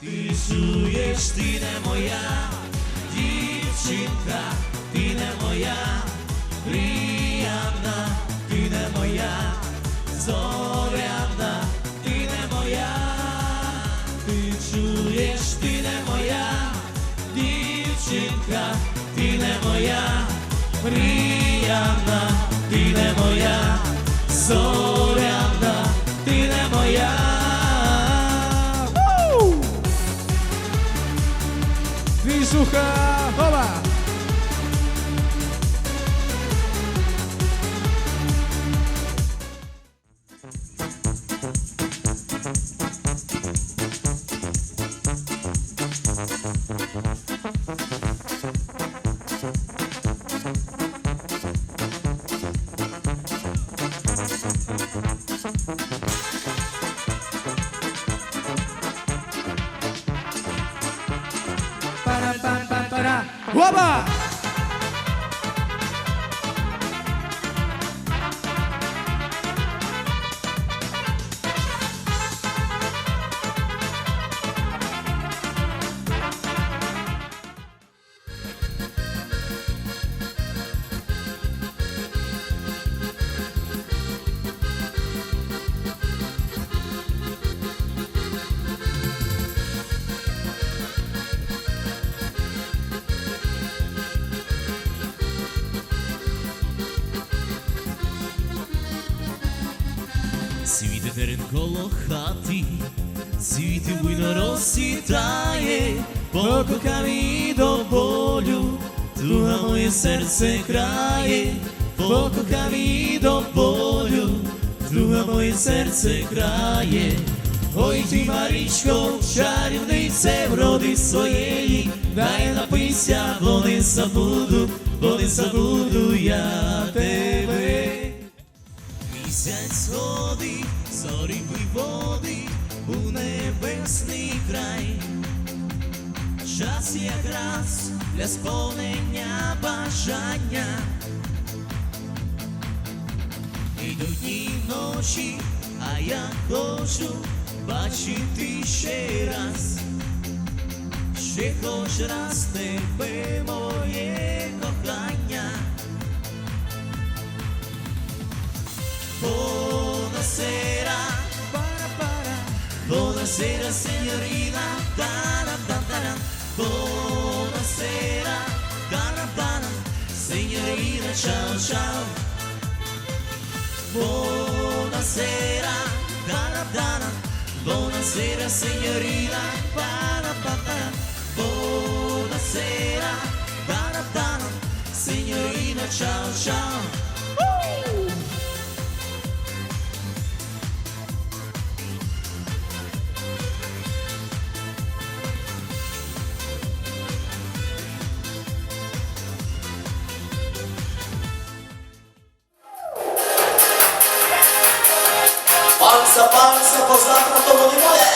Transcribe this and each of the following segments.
Ти чуєш, ти не моя дівчинка, ти не моя мріяна, ти не моя зоряна, ти не моя, ти чуєш, ти не моя дівчинка, ти не моя мріяна, ти не моя зоряна, Suja, Vamos. Waba! Коло хати, світи буйно розсвітає, по коханні до болю, туга моє серце крає, по коханні до болю, туга моє серце крає. Ой ти, Марічко, чарівнице вроди своєї, дай напися, бо не забуду, бо не забуду я тебе. Місяць сходить, зорі виводить у небесний край. Час якраз для сповнення бажання. Ідуть дні ночі, а я хочу бачити ще раз, ще хоч раз тебе моє кохання. sera, para para, buonasera signorina, da da buonasera, da da. Signorina ciao ciao, buonasera, da buonasera signorina, para para, buonasera, da signorina ciao ciao. Панса, панса, бо завтра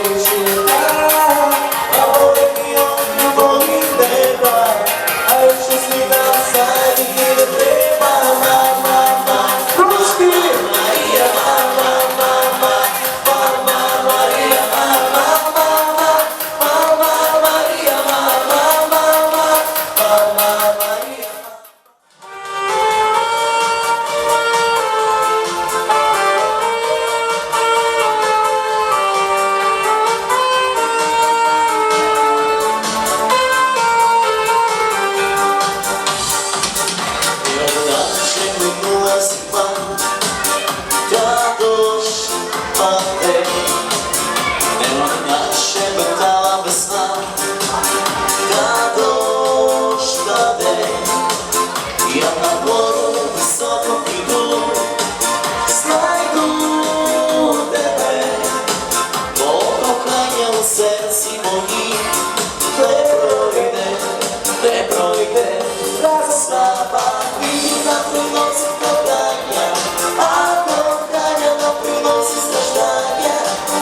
possible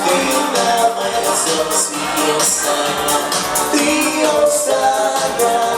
Ти на мене в цьому світі остання, ти остання.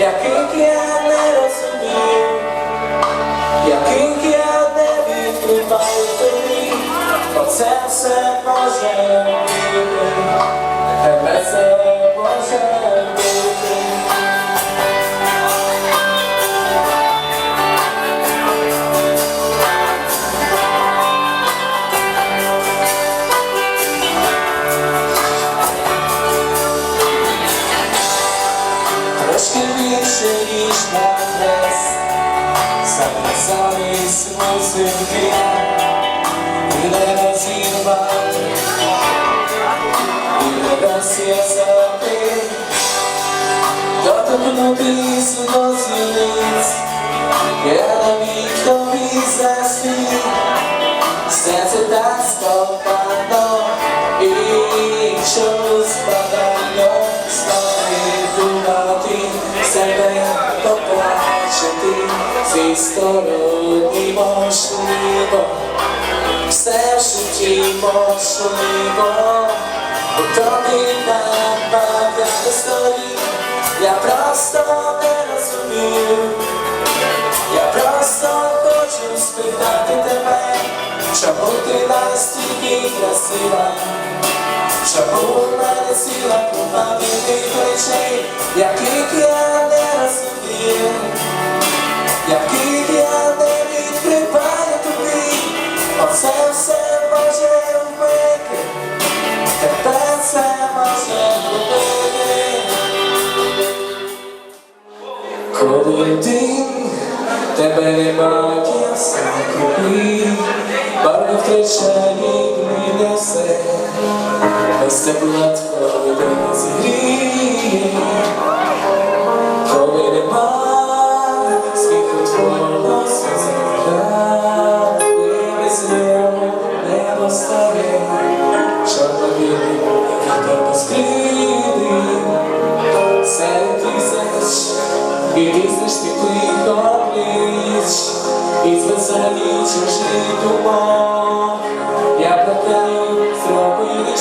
Яких я не розумію, яких я не відкриваю тобі, оце все може бути, доторкнутись до зіниць, я навіть тобі заснів, серце так спокійно, і чомусь падально стане думати себе побачити зі сторони можливо, все в житті можливо, у тобі так багато сторін, я просто не розумію. Я просто хочу спитати тебе, чому ти настільки красива, чому в мене ціла купа милих речей, яких я не розумію, яких я не відкриваю тобі, оце все Коли ти тебе немає самотні, барви втрачані принесе, без тепла твоє не зігріє. Коли нема сміху твого і без нього не постає, чорно-білий вітер безкрилий. Серед тисяч і тисяч світлих облич І спеціальні чужих думок Я прокаю зроби лиш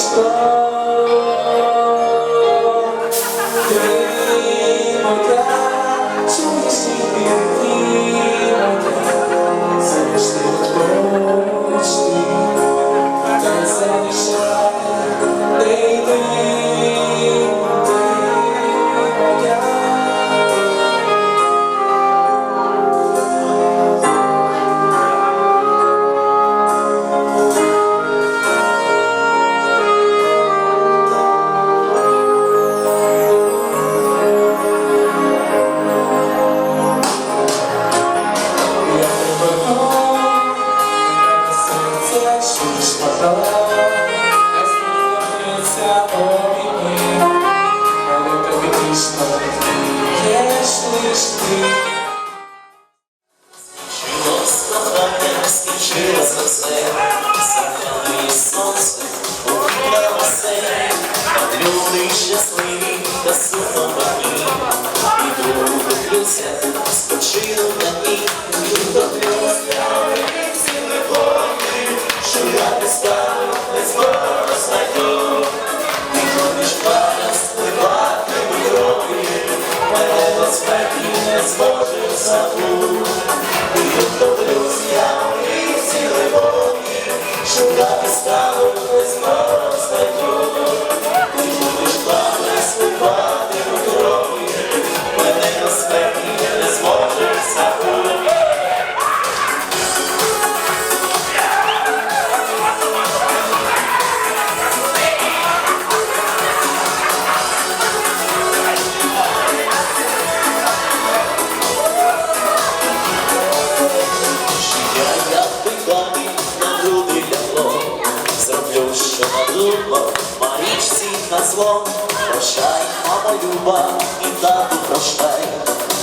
що надуло, Маріч всіх на зло, прощай, мама люба, і тату прощай,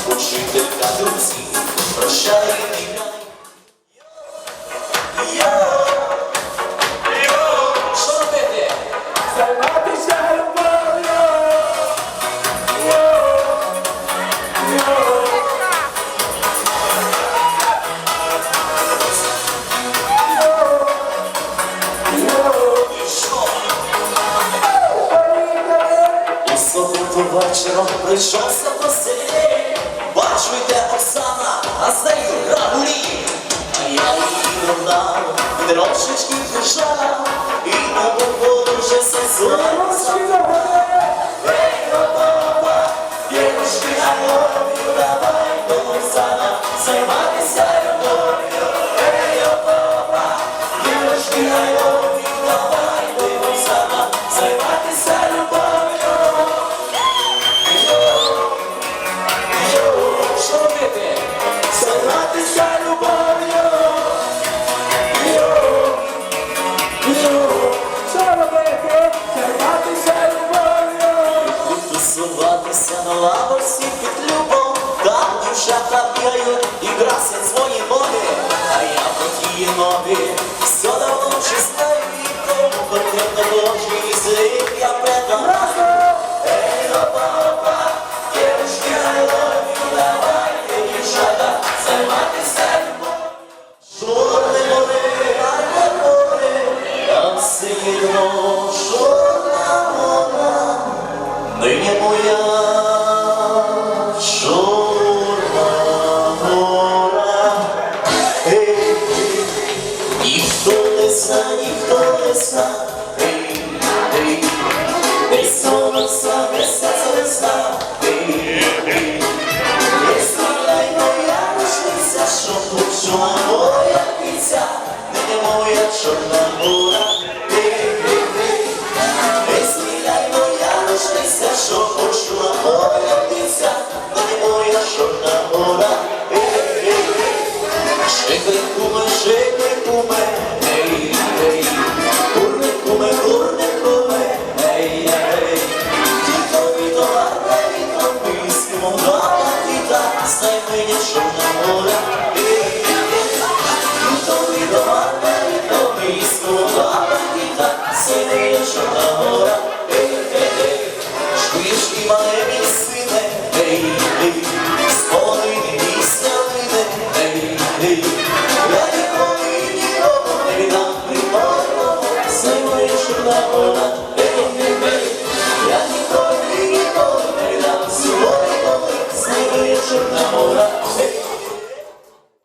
учителька друзі, прощай. вечором прийшов запросив, бачу йде Оксана, а з нею грабулі, а я її вона трошечки прижав, і на походу вже сезон Ей, но папа, дівчинка, давай, но Оксана, займай. Нині моя.